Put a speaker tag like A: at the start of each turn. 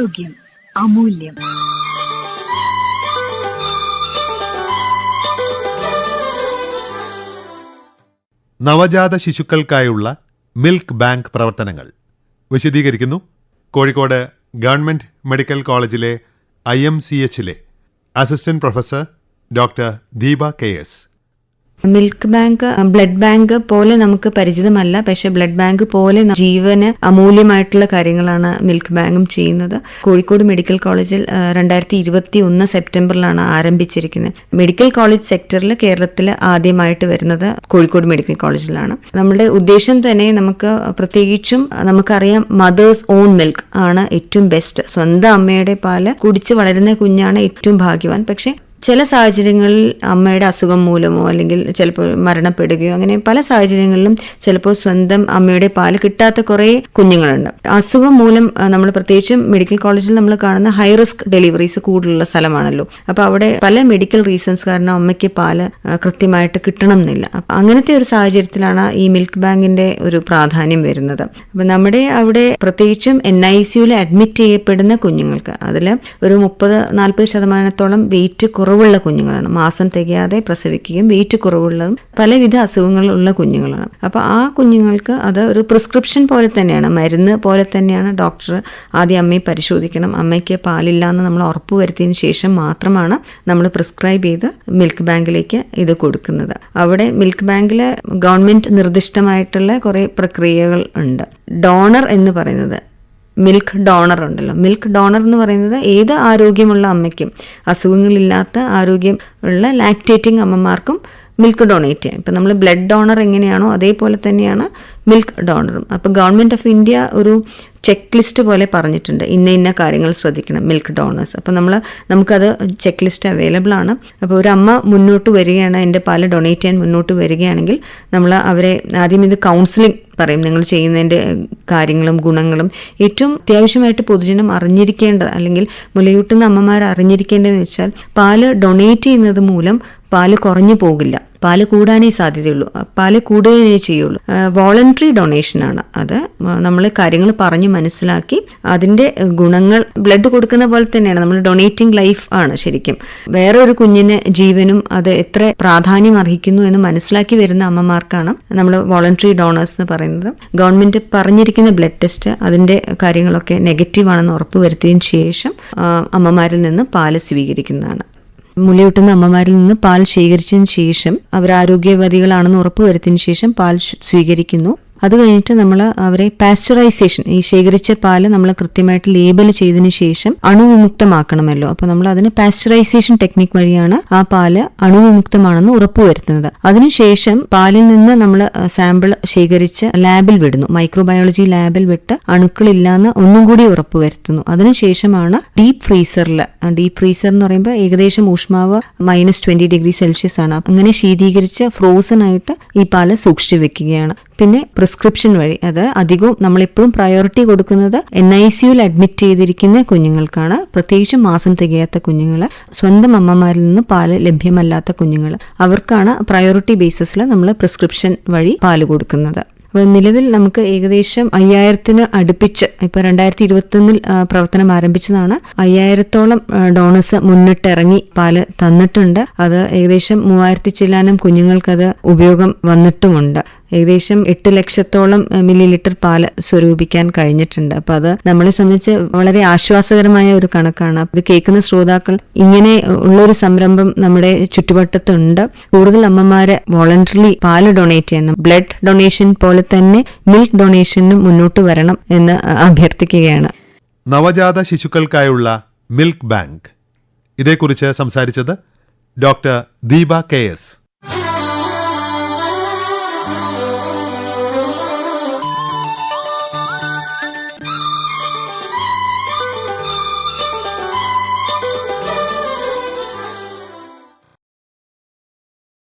A: ആരോഗ്യം അമൂല്യം.
B: നവജാത ശിശുക്കൾക്കായുള്ള milk bank പ്രവർത്തനങ്ങൾ വിശദീകരിക്കുന്നു. കോഴിക്കോട് ഗവൺമെന്റ് മെഡിക്കൽ കോളേജിലെ I M C എച്ചിലെ assistant professor doctor Deepa K S.
C: Milk bank blood bank പോലെ നമുക്ക് പരിചിതമല്ല. പക്ഷെ ബ്ലഡ് ബാങ്ക് പോലെ ജീവന് അമൂല്യമായിട്ടുള്ള കാര്യങ്ങളാണ് മിൽക്ക് ബാങ്കും ചെയ്യുന്നത്. കോഴിക്കോട് മെഡിക്കൽ കോളേജിൽ രണ്ടായിരത്തി ഇരുപത്തി ഒന്ന് സെപ്റ്റംബറിലാണ് ആരംഭിച്ചിരിക്കുന്നത്. മെഡിക്കൽ കോളേജ് സെക്ടറിൽ കേരളത്തിൽ ആദ്യമായിട്ട് വരുന്നത് കോഴിക്കോട് മെഡിക്കൽ കോളേജിലാണ്. നമ്മുടെ ഉദ്ദേശം തന്നെ നമുക്ക് പ്രത്യേകിച്ചും നമുക്കറിയാം മദേഴ്സ് ഓൺ മിൽക്ക് ആണ് ഏറ്റവും ബെസ്റ്റ്. സ്വന്തം അമ്മയുടെ പാൽ കുടിച്ച് വളരുന്ന കുഞ്ഞാണ് ഏറ്റവും ഭാഗ്യവാൻ. പക്ഷെ ചില സാഹചര്യങ്ങളിൽ അമ്മയുടെ അസുഖം മൂലമോ അല്ലെങ്കിൽ ചിലപ്പോൾ മരണപ്പെടുകയോ അങ്ങനെ പല സാഹചര്യങ്ങളിലും ചിലപ്പോൾ സ്വന്തം അമ്മയുടെ പാൽ കിട്ടാത്ത കുറേ കുഞ്ഞുങ്ങളുണ്ട്. അസുഖം മൂലം നമ്മൾ പ്രത്യേകിച്ചും മെഡിക്കൽ കോളേജിൽ നമ്മൾ കാണുന്ന ഹൈ റിസ്ക് ഡെലിവറീസ് കൂടുതലുള്ള സ്ഥലമാണല്ലോ. അപ്പോൾ അവിടെ പല മെഡിക്കൽ റീസൺസ് കാരണം അമ്മയ്ക്ക് പാൽ കൃത്യമായിട്ട് കിട്ടണം എന്നില്ല അങ്ങനത്തെ ഒരു സാഹചര്യത്തിലാണ് ഈ മിൽക്ക് ബാങ്കിന്റെ ഒരു പ്രാധാന്യം വരുന്നത്. അപ്പൊ നമ്മുടെ അവിടെ പ്രത്യേകിച്ചും എൻ ഐ സിയുയിൽ അഡ്മിറ്റ് ചെയ്യപ്പെടുന്ന കുഞ്ഞുങ്ങൾക്ക് അതിൽ ഒരു മുപ്പത് നാൽപ്പത് ശതമാനത്തോളം വെയിറ്റ് കുറവുള്ള കുഞ്ഞുങ്ങളാണ്. മാസം തികയാതെ പ്രസവിക്കുകയും വെയിറ്റ് കുറവുള്ളതും പലവിധ അസുഖങ്ങളുള്ള കുഞ്ഞുങ്ങളാണ്. അപ്പോൾ ആ കുഞ്ഞുങ്ങൾക്ക് അത് ഒരു പ്രിസ്ക്രിപ്ഷൻ പോലെ തന്നെയാണ്. മരുന്ന് പോലെ തന്നെയാണ് ഡോക്ടർ ആദ്യം അമ്മയെ പരിശോധിക്കണം. അമ്മയ്ക്ക് പാലില്ല എന്ന് നമ്മൾ ഉറപ്പ് വരുത്തിയതിന് ശേഷം മാത്രമാണ് നമ്മൾ പ്രിസ്ക്രൈബ് ചെയ്ത് മിൽക്ക് ബാങ്കിലേക്ക് ഇത് കൊടുക്കുന്നത്. അവിടെ മിൽക്ക് ബാങ്കിൽ ഗവൺമെന്റ് നിർദ്ദിഷ്ടമായിട്ടുള്ള കുറേ പ്രക്രിയകൾ ഉണ്ട്. ഡോണർ എന്ന് പറയുന്നത് മിൽക്ക് ഡോണർ ഉണ്ടല്ലോ. മിൽക്ക് ഡോണർ എന്ന് പറയുന്നത് ഏത് ആരോഗ്യമുള്ള അമ്മയ്ക്കും അസുഖങ്ങളില്ലാത്ത ആരോഗ്യം ഉള്ള ലാക്ടേറ്റിംഗ് അമ്മമാർക്കും മിൽക്ക് ഡൊണേറ്റ് ചെയ്യാം. ഇപ്പം നമ്മൾ ബ്ലഡ് ഡോണർ എങ്ങനെയാണോ അതേപോലെ തന്നെയാണ് മിൽക്ക് ഡോണറും അപ്പോൾ ഗവൺമെന്റ് ഓഫ് ഇന്ത്യ ഒരു ചെക്ക് ലിസ്റ്റ് പോലെ പറഞ്ഞിട്ടുണ്ട്. ഇന്ന ഇന്ന കാര്യങ്ങൾ ശ്രദ്ധിക്കണം മിൽക്ക് ഡോണേഴ്സ് അപ്പോൾ നമ്മൾ നമുക്കത് ചെക്ക് ലിസ്റ്റ് അവൈലബിൾ ആണ്. അപ്പോൾ ഒരു അമ്മ മുന്നോട്ട് വരികയാണ് എന്റെ പാൽ ഡൊണേറ്റ് ചെയ്യാൻ മുന്നോട്ട് വരികയാണെങ്കിൽ നമ്മൾ അവരെ ആദ്യം ഇത് കൗൺസിലിംഗ് പറയും. നിങ്ങൾ ചെയ്യുന്നതിന്റെ കാര്യങ്ങളും ഗുണങ്ങളും. ഏറ്റവും അത്യാവശ്യമായിട്ട് പൊതുജനം അറിഞ്ഞിരിക്കേണ്ടത് അല്ലെങ്കിൽ മുലയൂട്ടുന്ന അമ്മമാർ അറിഞ്ഞിരിക്കേണ്ടതെന്ന് വെച്ചാൽ പാൽ ഡൊണേറ്റ് ചെയ്യുന്നത് മൂലം പാൽ കുറഞ്ഞു പോകില്ല. പാൽ കൂടാനേ സാധ്യതയുള്ളൂ. പാൽ കൂടുകയേ ചെയ്യുള്ളൂ. വോളണ്ടറി ഡൊണേഷൻ ആണ് അത്. നമ്മൾ കാര്യങ്ങൾ പറഞ്ഞു മനസ്സിലാക്കി അതിന്റെ ഗുണങ്ങൾ ബ്ലഡ് കൊടുക്കുന്ന പോലെ തന്നെയാണ്. നമ്മൾ ഡൊണേറ്റിംഗ് ലൈഫ് ആണ് ശരിക്കും. വേറെ ഒരു കുഞ്ഞിന് ജീവനും അത് എത്ര പ്രാധാന്യം അർഹിക്കുന്നു എന്ന് മനസ്സിലാക്കി വരുന്ന അമ്മമാർക്കാണ് നമ്മൾ വോളണ്ടറി ഡോണേഴ്സ് എന്ന് പറയുന്നത്. ഗവൺമെന്റ് പറഞ്ഞിരിക്കുന്ന ബ്ലഡ് ടെസ്റ്റ് അതിന്റെ കാര്യങ്ങളൊക്കെ നെഗറ്റീവ് ആണെന്ന് ഉറപ്പുവരുത്തിയതിനു ശേഷം അമ്മമാരിൽ നിന്ന് പാൽ സ്വീകരിക്കുന്നതാണ്. മുലയൂട്ടുന്ന അമ്മമാരിൽ നിന്ന് പാൽ ശേഖരിച്ചതിന് ശേഷം അവർ ആരോഗ്യവതികളാണെന്ന് ഉറപ്പുവരുത്തിയതിനു ശേഷം പാൽ സ്വീകരിക്കുന്നു. അത് കഴിഞ്ഞിട്ട് നമ്മൾ അവരെ പാസ്ചറൈസേഷൻ ഈ ശേഖരിച്ച പാൽ നമ്മൾ കൃത്യമായിട്ട് ലേബൽ ചെയ്തതിന് ശേഷം അണുവിമുക്തമാക്കണമല്ലോ. അപ്പോൾ നമ്മൾ അതിന് പാസ്ചറൈസേഷൻ ടെക്നിക് വഴിയാണ് ആ പാൽ അണുവിമുക്തമാണെന്ന് ഉറപ്പുവരുത്തുന്നത് അതിനുശേഷം പാലിൽ നിന്ന് നമ്മൾ സാമ്പിൾ ശേഖരിച്ച് ലാബിൽ വിടുന്നു. മൈക്രോബയോളജി ലാബിൽ വിട്ട് അണുക്കളില്ലാന്ന് ഒന്നും കൂടി ഉറപ്പുവരുത്തുന്നു അതിനുശേഷമാണ് ഡീപ് ഫ്രീസറിൽ ഡീപ് ഫ്രീസർ എന്ന് പറയുമ്പോൾ ഏകദേശം ഊഷ്മാവ് മൈനസ് ട്വന്റി ഡിഗ്രി സെൽഷ്യസ് ആണ്. അങ്ങനെ ശീതീകരിച്ച് ഫ്രോസൺ ആയിട്ട് ഈ പാൽ സൂക്ഷിച്ചു വെക്കുകയാണ്. പിന്നെ പ്രിസ്ക്രിപ്ഷൻ വഴി. അത് അധികവും നമ്മളെപ്പോഴും പ്രയോറിറ്റി കൊടുക്കുന്നത് എൻ ഐ സിയുൽ അഡ്മിറ്റ് ചെയ്തിരിക്കുന്ന കുഞ്ഞുങ്ങൾക്കാണ്. പ്രത്യേകിച്ചും മാസം തികയാത്ത കുഞ്ഞുങ്ങൾ സ്വന്തം അമ്മമാരിൽ നിന്ന് പാൽ ലഭ്യമല്ലാത്ത കുഞ്ഞുങ്ങൾ അവർക്കാണ് പ്രയോറിറ്റി ബേസിസിൽ നമ്മൾ പ്രിസ്ക്രിപ്ഷൻ വഴി പാൽ കൊടുക്കുന്നത്. അപ്പോൾ നിലവിൽ നമുക്ക് ഏകദേശം അയ്യായിരത്തിന് അടുപ്പിച്ച് ഇപ്പൊ രണ്ടായിരത്തി ഇരുപത്തൊന്നിൽ പ്രവർത്തനം ആരംഭിച്ചതാണ്. അയ്യായിരത്തോളം ഡോണേഴ്സ് മുന്നിട്ടിറങ്ങി പാൽ തന്നിട്ടുണ്ട്. അത് ഏകദേശം മൂവായിരത്തി ചെല്ലാനും കുഞ്ഞുങ്ങൾക്കത് ഉപയോഗം വന്നിട്ടുമുണ്ട്. ഏകദേശം എട്ട് ലക്ഷത്തോളം മില്ലി ലിറ്റർ പാൽ സ്വരൂപിക്കാൻ കഴിഞ്ഞിട്ടുണ്ട്. അപ്പൊ അത് നമ്മളെ സംബന്ധിച്ച് വളരെ ആശ്വാസകരമായ ഒരു കണക്കാണ്. ഇത് കേൾക്കുന്ന ശ്രോതാക്കൾ ഇങ്ങനെ ഉള്ളൊരു സംരംഭം നമ്മുടെ ചുറ്റുവട്ടത്തുണ്ട്. കൂടുതൽ അമ്മമാരെ വോളണ്ടറിലി പാൽ ഡൊണേറ്റ് ചെയ്യണം. ബ്ലഡ് ഡൊണേഷൻ പോലെ തന്നെ മിൽക്ക് ഡൊണേഷനും മുന്നോട്ട് വരണം എന്ന് അഭ്യർത്ഥിക്കുകയാണ്.
B: നവജാത ശിശുക്കൾക്കായുള്ള മിൽക്ക് ബാങ്ക്. ഇതേക്കുറിച്ച് സംസാരിച്ചത് ഡോക്ടർ ദീപ കെ എസ്.